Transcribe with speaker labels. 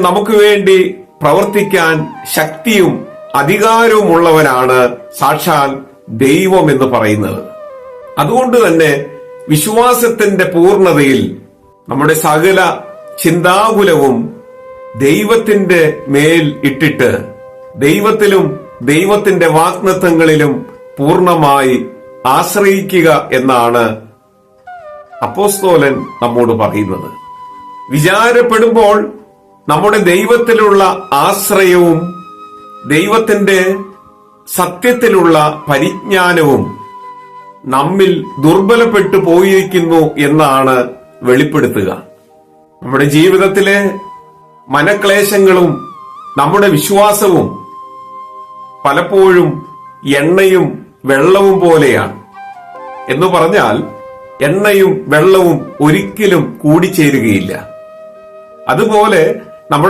Speaker 1: നമുക്ക് വേണ്ടി പ്രവർത്തിക്കാൻ ശക്തിയും അധികാരവുമുള്ളവനാണ് സാക്ഷാൽ ദൈവം എന്ന് പറയുന്നത്. അതുകൊണ്ട് തന്നെ വിശ്വാസത്തിന്റെ പൂർണതയിൽ നമ്മുടെ സകല ചിന്താകുലവും ദൈവത്തിന്റെ മേൽ ഇട്ടിട്ട് ദൈവത്തിലും ദൈവത്തിന്റെ വാഗ്നത്വങ്ങളിലും പൂർണമായി ആശ്രയിക്കുക എന്നാണ് അപ്പോസ്തോലൻ നമ്മോട് പറയുന്നത്. വിചാരപ്പെടുമ്പോൾ നമ്മുടെ ദൈവത്തിലുള്ള ആശ്രയവും ദൈവത്തിന്റെ സത്യത്തിലുള്ള പരിജ്ഞാനവും നമ്മിൽ ദുർബലപ്പെട്ടു പോയിരിക്കുന്നു എന്നാണ് വെളിപ്പെടുത്തുക. നമ്മുടെ ജീവിതത്തിലെ മനക്ലേശങ്ങളും നമ്മുടെ വിശ്വാസവും പലപ്പോഴും എണ്ണയും വെള്ളവും പോലെയാണ്. എന്ന് പറഞ്ഞാൽ എണ്ണയും വെള്ളവും ഒരിക്കലും കൂടിച്ചേരുകയില്ല. അതുപോലെ നമ്മുടെ